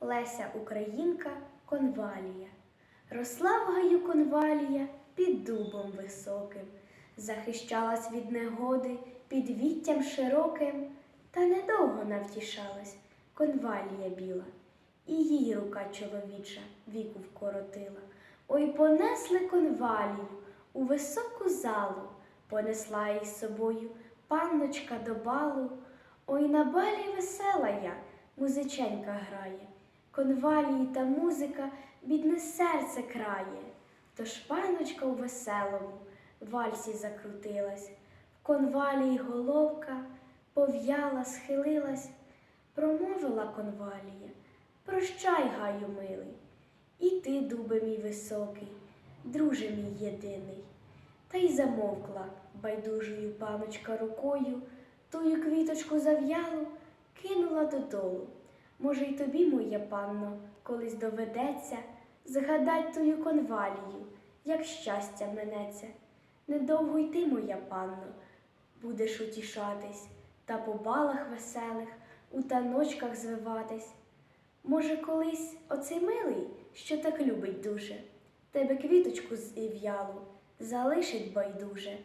Леся Українка конвалія. Росла в гаю конвалія під дубом високим, захищалась від негоди під віттям широким, та недовго навтішалась конвалія біла, і їй рука чоловіча віку вкоротила. Ой, понесли конвалію у високу залу, понесла їй собою панночка до балу. Ой, на балі весела я, музиченька грає, конвалії та музика бідне серце крає. Тож панночка у веселому вальсі закрутилась, в конвалії головка пов'яла, схилилась, промовила конвалія, прощай, гаю милий, і ти, дубе мій високий, друже мій єдиний. Та й замовкла байдужою паночка рукою, тую квіточку зав'ялу кинула додолу. Може, й тобі, моя панно, колись доведеться згадать тую конвалію, як щастя минеться. Недовго й ти, моя панно, будеш утішатись та по балах веселих, у таночках звиватись. Може, колись оцей милий, що так любить дуже, тебе квіточку зів'ялу, залишить байдуже.